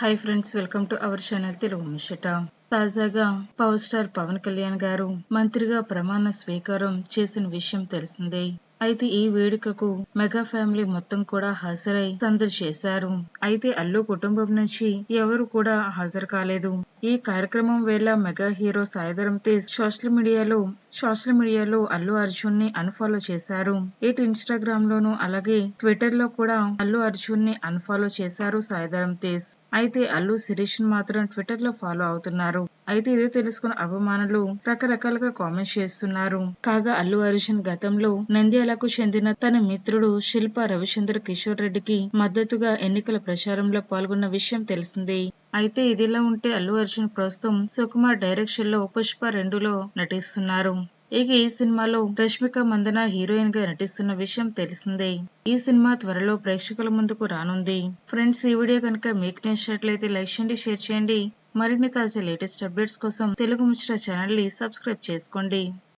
Hi friends welcome to our channel Telugu ముచ్చట తాజాగా power star Pawan Kalyan గారు మంత్రిగా ప్రమాణ స్వీకారం చేసిన విషయం తెలిసిందే అయితే ఈ వేడుకకు మెగా ఫ్యామిలీ మొత్తం కూడా హాజరై సందడి చేశారు. అయితే అల్లు కుటుంబం నుంచి ఎవరు కూడా హాజరు కాలేదు. ఈ కార్యక్రమం వేళ mega hero Sai Dharam Tej social మీడియాలో సోషల్ మీడియాలో అల్లు అర్జున్ని అన్ఫాలో చేశారు. ఇటు ఇన్స్టాగ్రామ్ లోను అలాగే ట్విట్టర్లో కూడా అల్లు అర్జున్ని అన్ఫాలో చేశారు సాయిధరం తేజ్. అయితే అల్లు శిరీష్ మాత్రం ట్విట్టర్లో ఫాలో అవుతున్నారు. అయితే ఇదే తెలుసుకున్న అభిమానులు రకరకాలుగా కామెంట్స్ చేస్తున్నారు. కాగా అల్లు అర్జున్ గతంలో నంద్యాల జిల్లాకు చెందిన తన మిత్రుడు శిల్ప రవిచంద్ర కిషోర్ రెడ్డికి మద్దతుగా ఎన్నికల ప్రచారంలో పాల్గొన్న విషయం తెలిసిందే. అయితే ఇదిలా ఉంటే అల్లు అర్జున్ ప్రస్తుతం సుకుమార్ డైరెక్షన్లో పుష్ప రెండులో నటిస్తున్నారు. ఇక ఈ సినిమాలో రష్మిక మందన హీరోయిన్గా నటిస్తున్న విషయం తెలిసిందే. ఈ సినిమా త్వరలో ప్రేక్షకుల ముందుకు రానుంది. ఫ్రెండ్స్ ఈ వీడియో కనుక మీకు నచ్చినట్లయితే లైక్ చేయండి షేర్ చేయండి. మరిన్ని తాజా లేటెస్ట్ అప్డేట్స్ కోసం తెలుగు ముచ్చట ఛానల్ని సబ్స్క్రైబ్ చేసుకోండి.